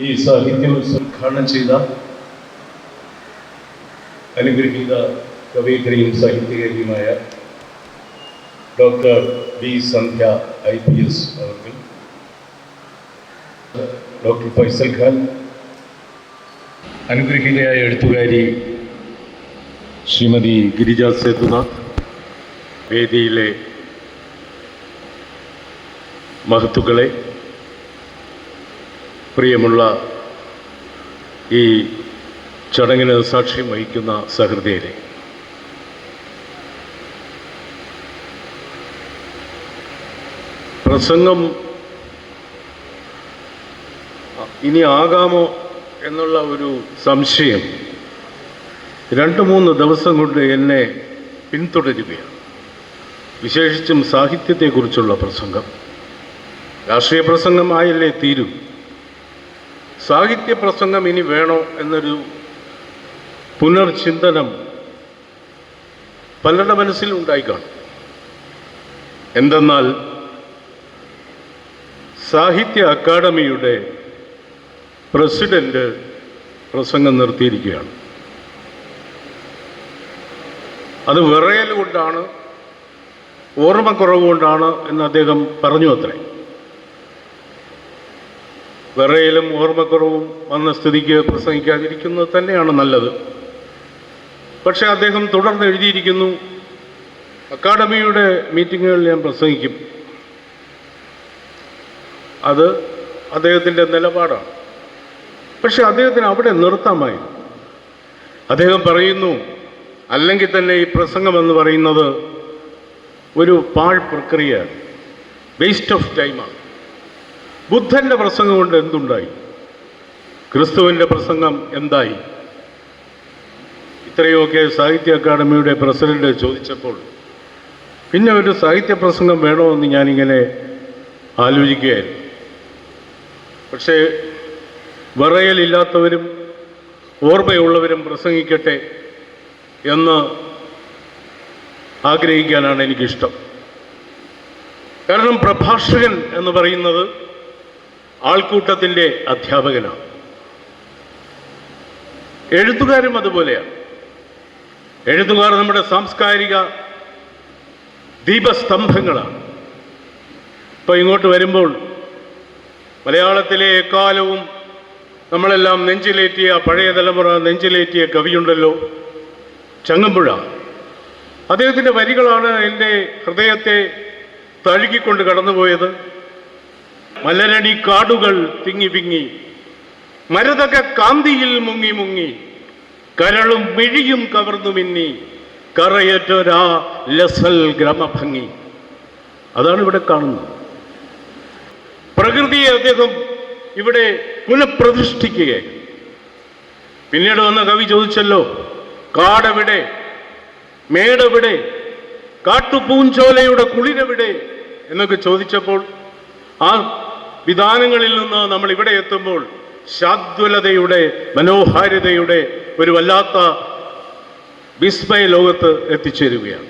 ഈ സാഹിത്യോത്സവം ഉദ്ഘാടനം ചെയ്ത അനുഗ്രഹീത കവയിത്രിയും സാഹിത്യകാരിയുമായ doctor B Sandhya I P S അവർക്ക്. ഡോക്ടർ ഫൈസൽ ഖാൻ അനുഗ്രഹീതയായ എഴുത്തുകാരി ശ്രീമതി ഗിരിജ സേതുനാഥ് വേദിയിലെ മഹത്തുക്കളെ പ്രിയമുള്ള ഈ ചടങ്ങിന് സാക്ഷ്യം വഹിക്കുന്ന സഹൃദയരെ പ്രസംഗം ഇനി ആകാമോ എന്നുള്ള ഒരു സംശയം രണ്ട് മൂന്ന് ദിവസം കൊണ്ട് എന്നെ പിന്തുടരുകയാണ്. വിശേഷിച്ചും സാഹിത്യത്തെക്കുറിച്ചുള്ള പ്രസംഗം. രാഷ്ട്രീയ പ്രസംഗമായല്ലേ തീരൂ? സാഹിത്യ പ്രസംഗം ഇനി വേണോ എന്നൊരു പുനർചിന്തനം പലരുടെ മനസ്സിൽ ഉണ്ടായിക്കാണും എന്തെന്നാൽ സാഹിത്യ അക്കാദമിയുടെ പ്രസിഡന്റ് പ്രസംഗം നിർത്തിയിരിക്കുകയാണ്. അത് വിറയൽ കൊണ്ടാണ് ഓർമ്മക്കുറവ് കൊണ്ടാണ് എന്ന് അദ്ദേഹം പറഞ്ഞു അത്രേ. വിറയലും ഓർമ്മക്കുറവും വന്ന സ്ഥിതിക്ക് പ്രസംഗിക്കാതിരിക്കുന്നത് തന്നെയാണ് നല്ലത്. പക്ഷെ അദ്ദേഹം തുടർന്ന് എഴുതിയിരിക്കുന്നു അക്കാഡമിയുടെ മീറ്റിങ്ങുകളിൽ ഞാൻ പ്രസംഗിക്കും. അത് അദ്ദേഹത്തിന്റെ നിലപാടാണ്. പക്ഷെ അദ്ദേഹത്തിന് അവിടെ നിർത്താമായി. അദ്ദേഹം പറയുന്നു അല്ലെങ്കിൽ തന്നെ ഈ പ്രസംഗം എന്ന് പറയുന്നത് ഒരു പാഴ് പ്രക്രിയ വേസ്റ്റ് ഓഫ് ടൈമാണ് ബുദ്ധന്റെ പ്രസംഗം കൊണ്ട് എന്തുണ്ടായി? ക്രിസ്തുവിന്റെ പ്രസംഗം എന്തായി? ഇത്രയൊക്കെ സാഹിത്യ അക്കാദമിയുടെ പ്രസിഡന്റ് ചോദിച്ചപ്പോൾ പിന്നെ ഒരു സാഹിത്യ പ്രസംഗം വേണമെന്ന് ഞാനിങ്ങനെ ആലോചിക്കുകയായിരുന്നു. പക്ഷേ വിറയലില്ലാത്തവരും ഓർമ്മയുള്ളവരും പ്രസംഗിക്കട്ടെ എന്ന് ആഗ്രഹിക്കാനാണ് എനിക്കിഷ്ടം. കാരണം പ്രഭാഷകൻ എന്ന് പറയുന്നത് ആൾക്കൂട്ടത്തിന്റെ അധ്യാപകനാണ്. എഴുത്തുകാരും അതുപോലെയാണ്. എഴുത്തുകാർ നമ്മുടെ സാംസ്കാരിക ദീപസ്തംഭങ്ങളാണ്. ഇപ്പോൾ ഇങ്ങോട്ട് വരുമ്പോൾ മലയാളത്തിലെ എക്കാലവും നമ്മളെല്ലാം നെഞ്ചിലേറ്റിയ പഴയ തലമുറ നെഞ്ചിലേറ്റിയ കവിയുണ്ടല്ലോ ചങ്ങമ്പുഴ അദ്ദേഹത്തിന്റെ വരികളാണ് എന്റെ ഹൃദയത്തെ തഴുകിക്കൊണ്ട് കടന്നുപോയത്. മലരണി കാടുകൾ തിങ്ങി പിങ്ങി മരതക കാന്തിയിൽ മുങ്ങി മുങ്ങി കരളും മിഴിയും കവർന്നു മിന്നി കറയറ്റൊരാ ലസൽ ഗ്രമഭംഗി. അതാണ് ഇവിടെ കാണുന്നത്. പ്രകൃതിയെ അദ്ദേഹം ഇവിടെ പുനഃപ്രതിഷ്ഠിക്കുക പിന്നീട് വന്ന കവി ചോദിച്ചല്ലോ കാടെവിടെ മേടെവിടെ കാട്ടുപൂഞ്ചോലയുടെ കുളിരെവിടെ എന്നൊക്കെ ചോദിച്ചപ്പോൾ ആ വിധാനങ്ങളിൽ നിന്ന് നമ്മൾ ഇവിടെ എത്തുമ്പോൾ ശാദ്വലതയുടെ മനോഹാരിതയുടെ ഒരു വല്ലാത്ത വിസ്മയ ലോകത്ത് എത്തിച്ചേരുകയാണ്.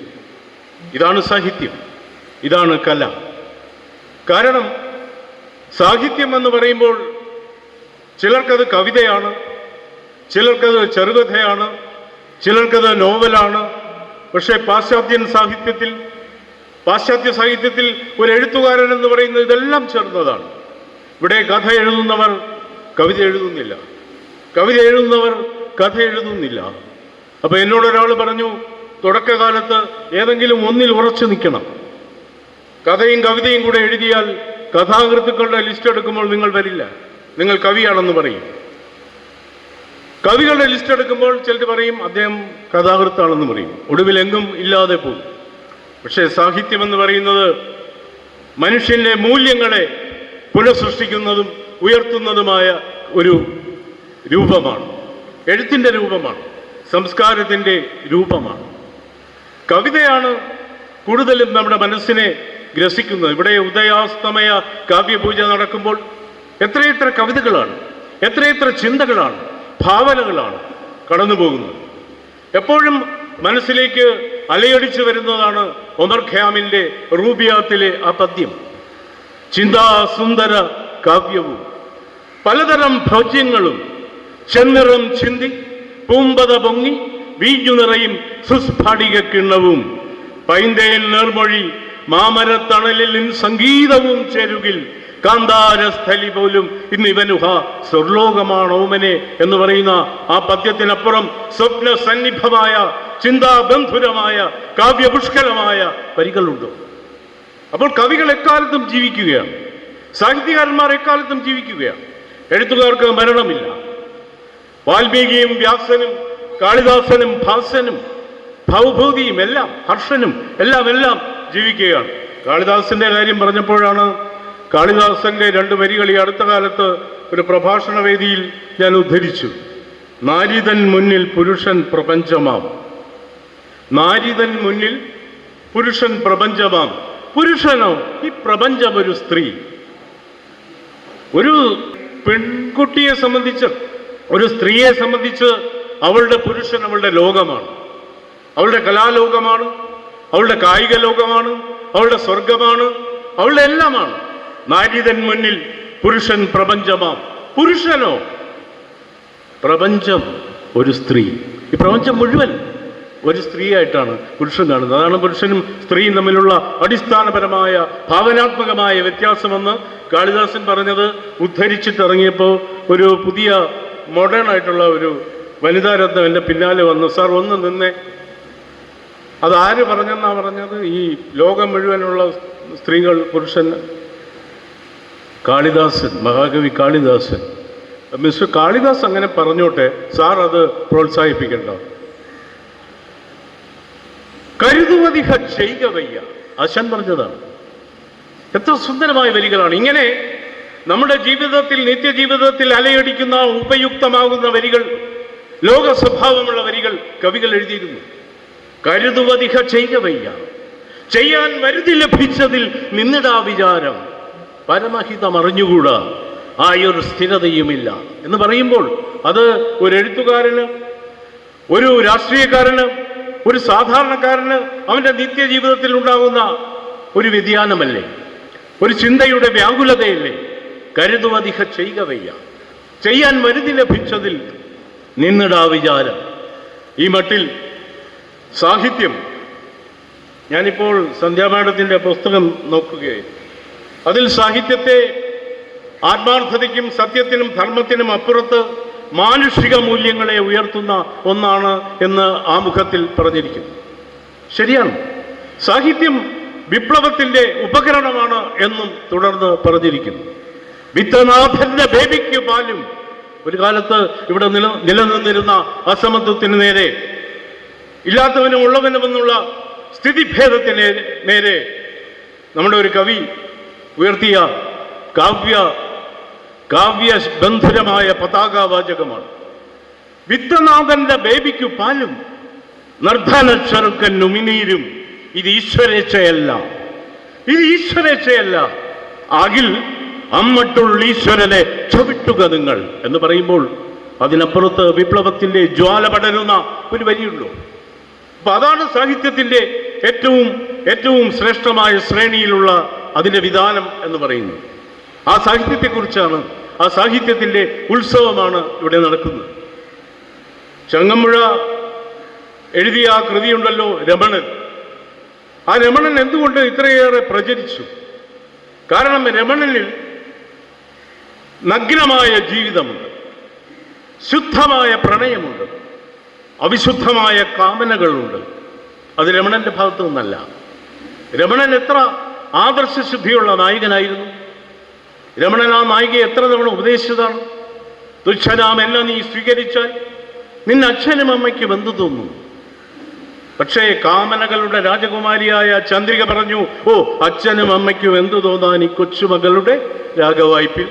ഇതാണ് സാഹിത്യം. ഇതാണ് കല. കാരണം സാഹിത്യം എന്ന് പറയുമ്പോൾ ചിലർക്കത് കവിതയാണ് ചിലർക്കത് ചെറുകഥയാണ് ചിലർക്കത് നോവലാണ്. പക്ഷേ പാശ്ചാത്യൻ സാഹിത്യത്തിൽ പാശ്ചാത്യ സാഹിത്യത്തിൽ ഒരു എഴുത്തുകാരൻ എന്ന് പറയുന്നത് ഇതെല്ലാം ചേർന്നതാണ്. ഇവിടെ കഥ എഴുതുന്നവർ കവിത എഴുതുന്നില്ല. കവിത എഴുതുന്നവർ കഥ എഴുതുന്നില്ല. അപ്പൊ എന്നോട് ഒരാൾ പറഞ്ഞു തുടക്കകാലത്ത് ഏതെങ്കിലും ഒന്നിൽ ഉറച്ചു നിൽക്കണം. കഥയും കവിതയും കൂടെ എഴുതിയാൽ കഥാകൃത്തുക്കളുടെ ലിസ്റ്റ് എടുക്കുമ്പോൾ നിങ്ങൾ വരില്ല. നിങ്ങൾ കവിയാണെന്ന് പറയും. കവികളുടെ ലിസ്റ്റ് എടുക്കുമ്പോൾ ചിലർ പറയും അദ്ദേഹം കഥാകൃത്താണെന്ന് പറയും. ഒടുവിൽ എങ്ങും ഇല്ലാതെ പോകും. പക്ഷേ സാഹിത്യം എന്ന് പറയുന്നത് മനുഷ്യന്റെ മൂല്യങ്ങളെ പുനഃസൃഷ്ടിക്കുന്നതും ഉയർത്തുന്നതുമായ ഒരു രൂപമാണ്. എഴുത്തിന്റെ രൂപമാണ്. സംസ്കാരത്തിന്റെ രൂപമാണ്. കവിതയാണ് കൂടുതലും നമ്മുടെ മനസ്സിനെ ഗ്രസിക്കുന്നത്. ഇവിടെ ഉദയാസ്തമയ കാവ്യപൂജ നടക്കുമ്പോൾ എത്രയെത്ര കവിതകളാണ് എത്രയെത്ര ചിന്തകളാണ് ഭാവനകളാണ് കടന്നു പോകുന്നത് എപ്പോഴും മനസ്സിലേക്ക് അലയടിച്ചു വരുന്നതാണ് ഒമർ ഖ്യാമിന്റെ റൂബിയാത്തിലെ ആ പദ്യം. ചിന്താസുന്ദര കാവ്യവും പലതരം ഭോജ്യങ്ങളും ചെന്നിറം ചിന്തി പൂമ്പത പൊങ്ങി വീഞ്ഞു നിറയും സുസ്ഫാടിക കിണ്ണവും പൈന്തേൽ നേർമൊഴി മാമരത്തണലിൽ സംഗീതവും ചേരുകിൽ കാന്താരസ്ഥലി പോലും ഇന്ന് ഇവനുഹ സ്വർലോകമാണ് ഓമനെ എന്ന് പറയുന്ന ആ പദ്യത്തിനപ്പുറം സ്വപ്ന സന്നിഭമായ ചിന്താബന്ധുരമായ കാവ്യപുഷ്കരമായ വരികളുണ്ടോ? അപ്പോൾ കവികൾ എക്കാലത്തും ജീവിക്കുകയാണ്. സാഹിത്യകാരന്മാർ എക്കാലത്തും ജീവിക്കുകയാണ്. എഴുത്തുകാർക്ക് മരണമില്ല. വാൽമീകിയും വ്യാസനും കാളിദാസനും ഭാസനും ഭൗഭൂതിയും എല്ലാം ഹർഷനും എല്ലാം എല്ലാം ജീവിക്കുകയാണ്. കാളിദാസന്റെ കാര്യം പറഞ്ഞപ്പോഴാണ് കാളിദാസന്റെ രണ്ട് വരികൾ ഈ അടുത്ത കാലത്ത് ഒരു പ്രഭാഷണ വേദിയിൽ ഞാൻ ഉദ്ധരിച്ചു. നാരിതൻ മുന്നിൽ പുരുഷൻ പ്രപഞ്ചമാം നാരിതൻ മുന്നിൽ പുരുഷൻ പ്രപഞ്ചമാം പുരുഷനോ ഈ പ്രപഞ്ചം ഒരു സ്ത്രീ. ഒരു പെൺകുട്ടിയെ സംബന്ധിച്ച് ഒരു സ്ത്രീയെ സംബന്ധിച്ച് അവളുടെ പുരുഷൻ അവളുടെ ലോകമാണ്. അവളുടെ കലാലോകമാണ് അവളുടെ കായിക ലോകമാണ് അവളുടെ സ്വർഗമാണ് അവളുടെ എല്ലാമാണ്. നാരിതൻ മുന്നിൽ പുരുഷൻ പ്രപഞ്ചമാം. പുരുഷനോ? പ്രപഞ്ചം ഒരു സ്ത്രീ. ഈ പ്രപഞ്ചം മുഴുവൻ ഒരു സ്ത്രീയായിട്ടാണ് പുരുഷൻ കാണുന്നത്. അതാണ് പുരുഷനും സ്ത്രീയും തമ്മിലുള്ള അടിസ്ഥാനപരമായ ഭാവനാത്മകമായ വ്യത്യാസമെന്ന് കാളിദാസൻ പറഞ്ഞത് ഉദ്ധരിച്ചിട്ടിറങ്ങിയപ്പോൾ ഒരു പുതിയ മോഡേൺ ആയിട്ടുള്ള ഒരു വനിതാ രത്നം എന്റെ പിന്നാലെ വന്നു. സാർ ഒന്ന് നിന്നേ. അതാര് പറഞ്ഞെന്നാ പറഞ്ഞത്? ഈ ലോകം മുഴുവനുള്ള സ്ത്രീകൾ പുരുഷൻ. കാളിദാസൻ മഹാകവി കാളിദാസൻ. മിസ്റ്റർ കാളിദാസ് അങ്ങനെ പറഞ്ഞോട്ടെ സാർ അത് പ്രോത്സാഹിപ്പിക്കണ്ട? കരുതുവതിഹ ചെയ്യുക വയ്യ അശൻ പറഞ്ഞതാണ്. എത്ര സുന്ദരമായ വരികളാണ്. ഇങ്ങനെ നമ്മുടെ ജീവിതത്തിൽ നിത്യജീവിതത്തിൽ അലയടിക്കുന്ന ഉപയുക്തമാകുന്ന വരികൾ ലോക സ്വഭാവമുള്ള വരികൾ കവികൾ എഴുതിയിരുന്നു. കരുതുവതിഹ ചെയ്യുക വയ്യ ചെയ്യാൻ വരുതി ലഭിച്ചതിൽ നിന്നിടാ വിചാരം. പരമഹിതം അറിഞ്ഞുകൂടാ. ആയൊരു സ്ഥിരതയുമില്ല. എന്ന് പറയുമ്പോൾ അത് ഒരു എഴുത്തുകാരന് ഒരു രാഷ്ട്രീയക്കാരന് ഒരു സാധാരണക്കാരന് അവന്റെ നിത്യജീവിതത്തിൽ ഉണ്ടാകുന്ന ഒരു വ്യതിയാനമല്ലേ? ഒരു ചിന്തയുടെ വ്യാകുലതയല്ലേ? കരുതുവധിക ചെയ്യുക വയ്യ ചെയ്യാൻ മരുതി ലഭിച്ചതിൽ നിന്നിടാ വിചാരം. ഈ മട്ടിൽ സാഹിത്യം. ഞാനിപ്പോൾ സന്ധ്യാമാഡത്തിന്റെ പുസ്തകം നോക്കുകയായി. അതിൽ സാഹിത്യത്തെ ആത്മാർത്ഥതയ്ക്കും സത്യത്തിനും ധർമ്മത്തിനും അപ്പുറത്ത് മാനുഷിക മൂല്യങ്ങളെ ഉയർത്തുന്ന ഒന്നാണ് എന്ന് ആമുഖത്തിൽ പറഞ്ഞിരിക്കുന്നു. ശരിയാണ്. സാഹിത്യം വിപ്ലവത്തിന്റെ ഉപകരണമാണ് എന്നും തുടർന്ന് പറഞ്ഞിരിക്കുന്നു. വിത്തനാഥന്റെ ബേബിക്ക് പാലും ഒരു കാലത്ത് ഇവിടെ നില നിലനിന്നിരുന്ന അസമത്വത്തിന് നേരെ ഇല്ലാത്തവനും ഉള്ളവനുമെന്നുള്ള സ്ഥിതിഭേദത്തിന് നേരെ നമ്മുടെ ഒരു കവി ഉയർത്തിയ കാവ്യ കാവ്യ ബന്ധുരമായ പതാകാവാചകമാണ്. വിത്തനാഥന്റെ ബേബിക്കു പാലും നർദ്ധനക്ഷറുക്കൻ നുമിനീരും ഇത് ഈശ്വരേച്ഛയല്ല ഇത് ഈശ്വരേച്ഛയല്ല ആകിൽ അമ്മട്ടുള്ള ഈശ്വരനെ ചവിട്ടുക നിങ്ങൾ എന്ന് പറയുമ്പോൾ അതിനപ്പുറത്ത് വിപ്ലവത്തിന്റെ ജ്വാല പടരുന്ന ഒരു വരിയുള്ളൂ അപ്പൊ അതാണ് സാഹിത്യത്തിന്റെ ഏറ്റവും ഏറ്റവും ശ്രേഷ്ഠമായ ശ്രേണിയിലുള്ള അതിന്റെ വിധാനം എന്ന് പറയുന്നത്. ആ സാഹിത്യത്തെക്കുറിച്ചാണ് ആ സാഹിത്യത്തിന്റെ ഉത്സവമാണ് ഇവിടെ നടക്കുന്നത്. ചങ്ങമ്പുഴ എഴുതിയ ആ കൃതിയുണ്ടല്ലോ രമണൻ. ആ രമണൻ എന്തുകൊണ്ട് ഇത്രയേറെ പ്രചരിച്ചു? കാരണം രമണനിൽ നഗ്നമായ ജീവിതമുണ്ട്. ശുദ്ധമായ പ്രണയമുണ്ട്. അവിശുദ്ധമായ കാമനകളുണ്ട്. അത് രമണന്റെ ഭാഗത്തു നിന്നല്ല. രമണൻ എത്ര ആദർശ ശുദ്ധിയുള്ള നായകനായിരുന്നു. രമണൻ ആ നായികയെ എത്ര തവണ ഉപദേശിച്ചതാണ്? തുച്ഛനാം എന്ന നീ സ്വീകരിച്ചാൽ നിന്റെ അച്ഛനും അമ്മയ്ക്കും എന്തു തോന്നും? പക്ഷേ കാമനകളുടെ രാജകുമാരിയായ ചന്ദ്രിക പറഞ്ഞു ഓ അച്ഛനും അമ്മയ്ക്കും എന്തു തോന്നാൻ ഈ കൊച്ചുമകളുടെ രാഗവായ്പിൽ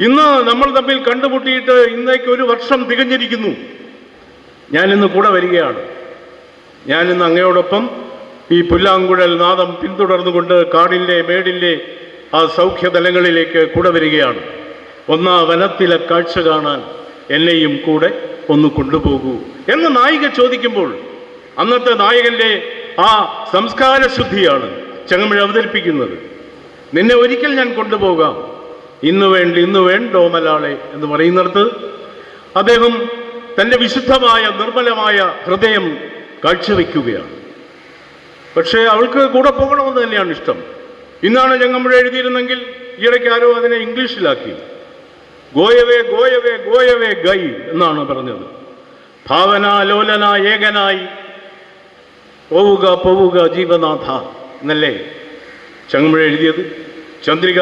ഇന്ന് നമ്മൾ തമ്മിൽ കണ്ടുമുട്ടിയിട്ട് ഇന്നേക്ക് ഒരു വർഷം തികഞ്ഞിരിക്കുന്നു. ഞാൻ ഇന്ന് കൂടെ വരികയാണ്. ഞാനിന്ന് അങ്ങയോടൊപ്പം ഈ പുല്ലാങ്കുഴൽ നാദം പിന്തുടർന്നുകൊണ്ട് കാടിന്റെ മേടിന്റെ ആ സൗഖ്യതലങ്ങളിലേക്ക് കൂടെ വരികയാണ്. ഒന്നാ വനത്തിലെ കാഴ്ച കാണാൻ എന്നെയും കൂടെ ഒന്ന് കൊണ്ടുപോകൂ എന്ന് നായിക ചോദിക്കുമ്പോൾ അന്നത്തെ നായകന്റെ ആ സംസ്കാര ശുദ്ധിയാണ് ചങ്ങമ്പഴ അവതരിപ്പിക്കുന്നത്. നിന്നെ ഒരിക്കൽ ഞാൻ കൊണ്ടുപോകാം. ഇന്ന് വേണ്ട ഇന്ന് വേണ്ടോ മലാളെ എന്ന് പറയുന്നിടത്ത് അദ്ദേഹം തന്റെ വിശുദ്ധമായ നിർമ്മലമായ ഹൃദയം കാഴ്ചവെക്കുകയാണ്. പക്ഷേ അവൾക്ക് കൂടെ പോകണമെന്ന് തന്നെയാണ് ഇഷ്ടം. ഇന്നാണ് ചെങ്ങമ്പുഴ എഴുതിയിരുന്നെങ്കിൽ ഈയിടയ്ക്ക് ആരോ അതിനെ ഇംഗ്ലീഷിലാക്കി. ഗോയവേ ഗോയവേ ഗോയവേ ഗൈ എന്നാണ് പറഞ്ഞത്. ഭാവനാലോലന ഏകനായി. പോവുക പോവുക ജീവനാഥ എന്നല്ലേ ചങ്ങമ്പുഴ എഴുതിയത്? ചന്ദ്രിക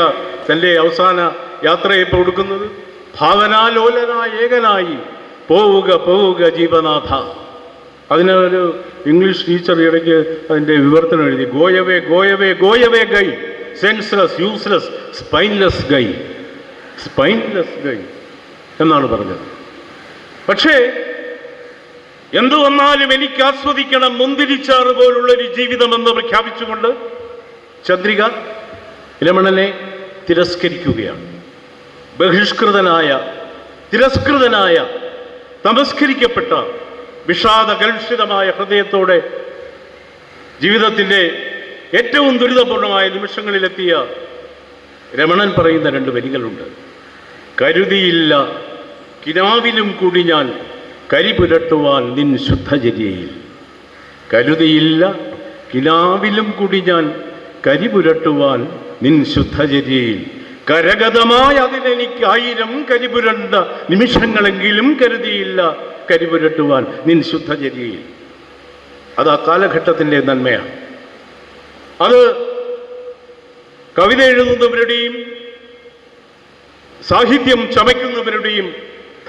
തന്റെ അവസാന യാത്രയെ കൊടുക്കുന്നത് ഭാവനാലോലന ഏകനായി. പോവുക പോവുക ജീവനാഥ. അതിനൊരു ഇംഗ്ലീഷ് ടീച്ചർ ഇടയ്ക്ക് അതിന്റെ വിവർത്തനം എഴുതി. Go away go away go away guy. Senseless useless spineless guy spineless guy എന്നാണ് പറഞ്ഞത്. പക്ഷേ എന്തു വന്നാലും എനിക്ക് ആസ്വദിക്കണം മുന്തിരിച്ചാറ് പോലുള്ള ഒരു ജീവിതമെന്ന് പ്രഖ്യാപിച്ചുകൊണ്ട് ചന്ദ്രിക രമണനെ തിരസ്കരിക്കുകയാണ്. ബഹിഷ്കൃതനായ തിരസ്കൃതനായ തമസ്കരിക്കപ്പെട്ട വിഷാദകലുഷിതമായ ഹൃദയത്തോടെ ജീവിതത്തിന്റെ ഏറ്റവും ദുരിതപൂർണമായ നിമിഷങ്ങളിലെത്തിയ രമണൻ പറയുന്ന രണ്ട് വരികളുണ്ട്. കരുതിയില്ല കിനാവിലും കൂടി ഞാൻ കരി പുരട്ടുവാൻ നിൻ ശുദ്ധചര്യയിൽ. കരുതിയില്ല കിനാവിലും കൂടി ഞാൻ കരി പുരട്ടുവാൻ നിൻ ശുദ്ധചര്യയിൽ. കരഗതമായ അതിലെനിക്ക് ആയിരം കരിപുരണ്ട നിമിഷങ്ങളെങ്കിലും കരുതിയില്ല കരിപുരട്ടുവാൻ നിൻ ശുദ്ധചര്യയിൽ. അത് ആ കാലഘട്ടത്തിന്റെ നന്മയാണ്. അത് കവിത എഴുതുന്നവരുടെയും സാഹിത്യം ചമയ്ക്കുന്നവരുടെയും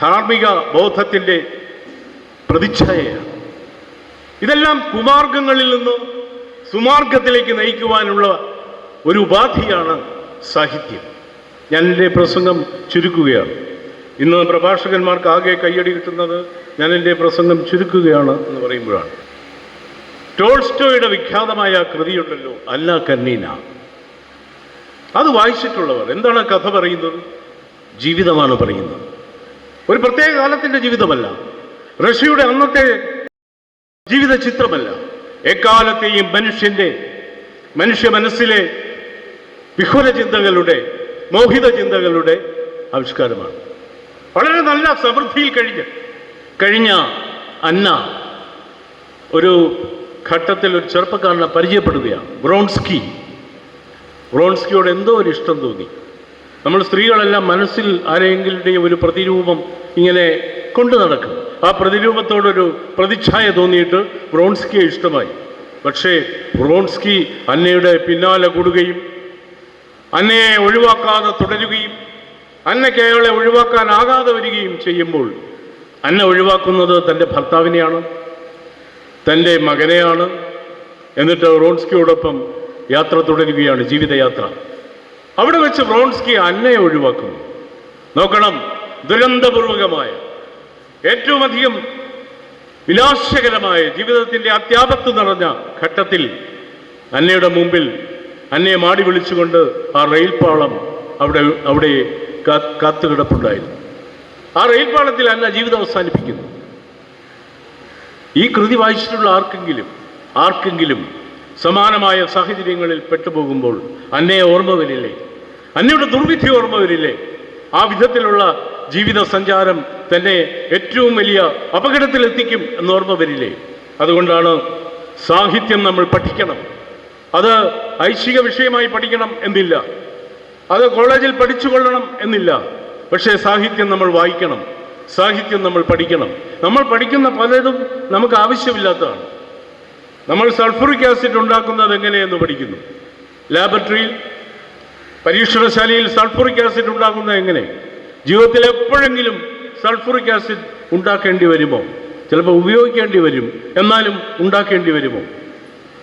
ധാർമ്മിക ബോധത്തിന്റെ പ്രതിച്ഛായയാണ്. ഇതെല്ലാം കുമാർഗങ്ങളിൽ നിന്ന് സുമാർഗത്തിലേക്ക് നയിക്കുവാനുള്ള ഒരു ഉപാധിയാണ് സാഹിത്യം. ഞാൻ എന്റെ പ്രസംഗം ചുരുക്കുകയാണ്. ഇന്ന് പ്രഭാഷകന്മാർക്ക് ആകെ കയ്യടി കിട്ടുന്നത് ഞാൻ എന്റെ പ്രസംഗം ചുരുക്കുകയാണ് എന്ന് പറയുമ്പോഴാണ്. ടോൾസ്റ്റോയുടെ വിഖ്യാതമായ കൃതിയുണ്ടല്ലോ അല്ല കന്നീന. അത് വായിച്ചിട്ടുള്ളവർ എന്താണ് കഥ പറയുന്നത്? ജീവിതമാണ് പറയുന്നത്. ഒരു പ്രത്യേക കാലത്തിന്റെ ജീവിതമല്ല. റഷ്യയുടെ അന്നത്തെ ജീവിത ചിത്രമല്ല. എക്കാലത്തെയും മനുഷ്യന്റെ മനുഷ്യ മനസ്സിലെ വിഹുല ചിന്തകളുടെ മോഹിത ചിന്തകളുടെ ആവിഷ്കാരമാണ്. വളരെ നല്ല സമൃദ്ധിയിൽ കഴിഞ്ഞ കഴിഞ്ഞ അന്ന ഒരു ഘട്ടത്തിൽ ഒരു ചെറുപ്പക്കാരനെ പരിചയപ്പെടുകയാണ്. ബ്രോൺസ്കി. ബ്രോൺസ്കിയോട് എന്തോ ഒരു ഇഷ്ടം തോന്നി. നമ്മൾ സ്ത്രീകളെല്ലാം മനസ്സിൽ ആരെങ്കിലുടെയും ഒരു പ്രതിരൂപം ഇങ്ങനെ കൊണ്ടു നടക്കും. ആ പ്രതിരൂപത്തോടൊരു പ്രതിച്ഛായ തോന്നിയിട്ട് ബ്രോൺസ്കിയെ ഇഷ്ടമായി. പക്ഷേ ബ്രോൺസ്കി അന്നയുടെ പിന്നാലെ കൂടുകയും അന്നയെ ഒഴിവാക്കാതെ തുടരുകയും അന്നയ്ക്ക് അയാളെ ഒഴിവാക്കാനാകാതെ വരികയും ചെയ്യുമ്പോൾ അന്ന ഒഴിവാക്കുന്നത് തന്റെ ഭർത്താവിനെയാണ്. തന്റെ മകനെയാണ് എന്നിട്ട് റോൺസ്കിയോടൊപ്പം യാത്ര തുടരുകയാണ് ജീവിതയാത്ര. അവിടെ വെച്ച് റോൺസ്കി അന്നയെ ഒഴിവാക്കുന്നു. നോക്കണം ദുരന്തപൂർവകമായ ഏറ്റവും അധികം വിനാശകരമായ ജീവിതത്തിന്റെ അത്യാപത്ത് നിറഞ്ഞ ഘട്ടത്തിൽ അന്നയുടെ മുമ്പിൽ അന്നയെ മാടി വിളിച്ചുകൊണ്ട് ആ റെയിൽപാളം അവിടെ അവിടെ കാത്തുകിടപ്പുണ്ടായിരുന്നു. ആ റെയിൽപാളത്തിൽ അന്ന ജീവിതം അവസാനിപ്പിക്കുന്നു. ഈ കൃതി വായിച്ചിട്ടുള്ള ആർക്കെങ്കിലും ആർക്കെങ്കിലും സമാനമായ സാഹചര്യങ്ങളിൽ പെട്ടുപോകുമ്പോൾ അന്നയെ ഓർമ്മ വരില്ലേ അന്നയുടെ ദുർവിധി ഓർമ്മ വരില്ലേ ആ വിധത്തിലുള്ള ജീവിത സഞ്ചാരം തന്നെ ഏറ്റവും വലിയ അപകടത്തിലെത്തിക്കും എന്ന് ഓർമ്മ വരില്ലേ അതുകൊണ്ടാണ് സാഹിത്യം നമ്മൾ പഠിക്കണം. അത് ഐച്ഛിക വിഷയമായി പഠിക്കണം എന്നില്ല. അത് കോളേജിൽ പഠിച്ചുകൊള്ളണം എന്നില്ല. പക്ഷേ സാഹിത്യം നമ്മൾ വായിക്കണം. സാഹിത്യം നമ്മൾ പഠിക്കണം. നമ്മൾ പഠിക്കുന്ന പലതും നമുക്ക് ആവശ്യമില്ലാത്തതാണ്. നമ്മൾ സൾഫറിക് ആസിഡ് ഉണ്ടാക്കുന്നത് എങ്ങനെയെന്ന് പഠിക്കുന്നു? ലാബറട്ടറിയിൽ പരീക്ഷണശാലയിൽ സൾഫറിക് ആസിഡ് ഉണ്ടാക്കുന്നത് എങ്ങനെ? ജീവിതത്തിൽ എപ്പോഴെങ്കിലും സൾഫറിക് ആസിഡ് ഉണ്ടാക്കേണ്ടി വരുമോ? ചിലപ്പോൾ ഉപയോഗിക്കേണ്ടി വരും. എന്നാലും ഉണ്ടാക്കേണ്ടി വരുമോ?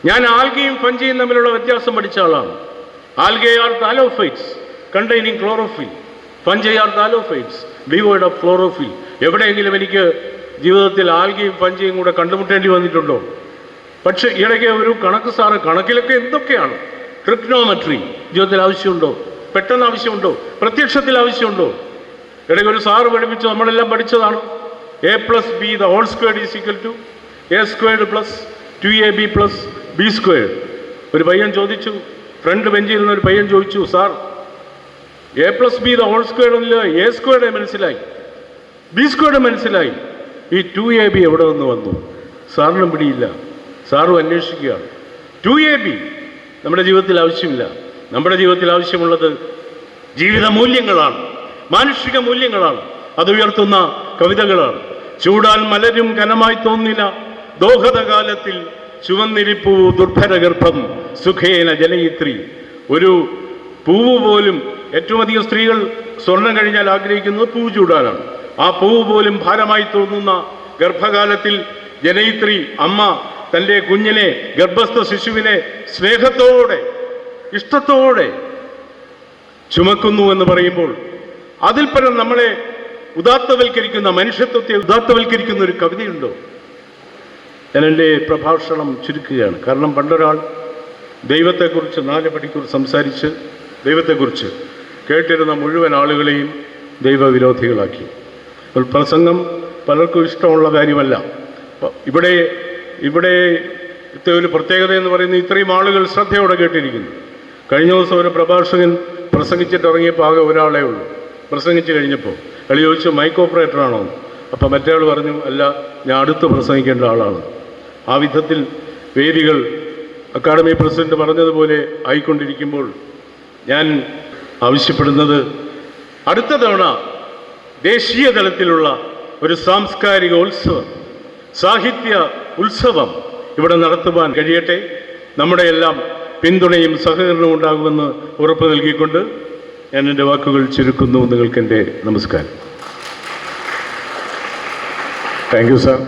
ഞാൻ ആൽഗയും ഫഞ്ചയും തമ്മിലുള്ള വ്യത്യാസം പഠിച്ച ആളാണ്. Algae are thallophytes containing chlorophyll. Fungi thallophytes. Devoid of chlorophyll എവിടെയെങ്കിലും എനിക്ക് ജീവിതത്തിൽ ആൽഗയും പഞ്ചയും കൂടെ കണ്ടുമുട്ടേണ്ടി വന്നിട്ടുണ്ടോ? പക്ഷെ ഇടയ്ക്ക് ഒരു കണക്ക് സാറ് കണക്കിലൊക്കെ എന്തൊക്കെയാണ്? ട്രിഗ്നോമെട്രി ജീവിതത്തിൽ ആവശ്യമുണ്ടോ? പെട്ടെന്ന് ആവശ്യമുണ്ടോ? പ്രത്യക്ഷത്തിൽ ആവശ്യമുണ്ടോ? ഇടയ്ക്ക് ഒരു സാറ് പഠിപ്പിച്ചു നമ്മളെല്ലാം പഠിച്ചതാണ്. A plus B the whole squared is equal to A squared plus two A B plus B squared ഒരു പയ്യൻ ചോദിച്ചു ഫ്രണ്ട് ബെഞ്ചിൽ നിന്ന് ഒരു പയ്യൻ ചോദിച്ചു sir A plus B whole സ്ക്വയറിൽ എ സ്ക്വയർഡ് മനസ്സിലായി ബി സ്ക്വയർഡ് മനസ്സിലായി ഈ ടു എ ബി എവിടെ നിന്ന് വന്നു? സാറിനും പിടിയില്ല. സാറും അന്വേഷിക്കുക. ടു എ ബി നമ്മുടെ ജീവിതത്തിൽ ആവശ്യമില്ല. നമ്മുടെ ജീവിതത്തിൽ ആവശ്യമുള്ളത് ജീവിത മൂല്യങ്ങളാണ്. മാനുഷിക മൂല്യങ്ങളാണ്. അത് ഉയർത്തുന്ന കവിതകളാണ്. ചൂടാൽ മലരും കനമായി തോന്നില്ല. ദോഹത കാലത്തിൽ ചുവന്നിരിപ്പൂ ദുർഭരഗർഭം സുഖേന ജനയിത്രി ഒരു പൂവ് പോലും ഏറ്റവും അധികം സ്ത്രീകൾ സ്വർണം കഴിഞ്ഞാൽ ആഗ്രഹിക്കുന്നത് പൂ ചൂടാനാണ്. ആ പൂവ് പോലും ഭാരമായി തോന്നുന്ന ഗർഭകാലത്തിൽ ജനയിത്രി അമ്മ തന്റെ കുഞ്ഞിനെ ഗർഭസ്ഥ ശിശുവിനെ സ്നേഹത്തോടെ ഇഷ്ടത്തോടെ ചുമക്കുന്നു എന്ന് പറയുമ്പോൾ അതിൽ പരം നമ്മളെ ഉദാത്തവൽക്കരിക്കുന്ന മനുഷ്യത്വത്തെ ഉദാത്തവൽക്കരിക്കുന്ന ഒരു കവിതയുണ്ടോ? ഞാൻ എന്റെ പ്രഭാഷണം ചുരുക്കുകയാണ്. കാരണം പണ്ടൊരാൾ ദൈവത്തെക്കുറിച്ച് നാല് മണിക്കൂർ സംസാരിച്ച് ദൈവത്തെക്കുറിച്ച് കേട്ടിരുന്ന മുഴുവൻ ആളുകളെയും ദൈവവിരോധികളാക്കി. ഒരു പ്രസംഗം പലർക്കും ഇഷ്ടമുള്ള കാര്യമല്ല. ഇവിടെ ഇവിടെ ഒരു പ്രത്യേകത എന്ന് പറയുന്നത് ഇത്രയും ആളുകൾ ശ്രദ്ധയോടെ കേട്ടിരിക്കുന്നു. കഴിഞ്ഞ ദിവസം ഒരു പ്രഭാഷകൻ പ്രസംഗിച്ചിട്ട് ഇറങ്ങിയപ്പോൾ ആകെ ഒരാളേ ഉള്ളൂ. പ്രസംഗിച്ചു കഴിഞ്ഞപ്പോൾ അയാൾ ചോദിച്ചു മൈക്ക് ഓപ്പറേറ്ററാണോ അപ്പം മറ്റേ ആൾ പറഞ്ഞു അല്ല ഞാൻ അടുത്ത് പ്രസംഗിക്കേണ്ട ആളാണ്. ആ വിധത്തിൽ വേദികൾ അക്കാഡമി പ്രസിഡന്റ് പറഞ്ഞതുപോലെ ആയിക്കൊണ്ടിരിക്കുമ്പോൾ ഞാൻ ആവശ്യപ്പെടുന്നത് അടുത്ത തവണ ദേശീയ തലത്തിലുള്ള ഒരു സാംസ്കാരിക ഉത്സവം സാഹിത്യ ഉത്സവം ഇവിടെ നടത്തുവാൻ കഴിയട്ടെ. നമ്മുടെ എല്ലാം പിന്തുണയും സഹകരണവും ഉണ്ടാകുമെന്ന് ഉറപ്പ് നൽകിക്കൊണ്ട് ഞാൻ എന്റെ വാക്കുകൾ ചുരുക്കുന്നു. നിങ്ങൾക്ക് എന്റെ നമസ്കാരം. Thank you sir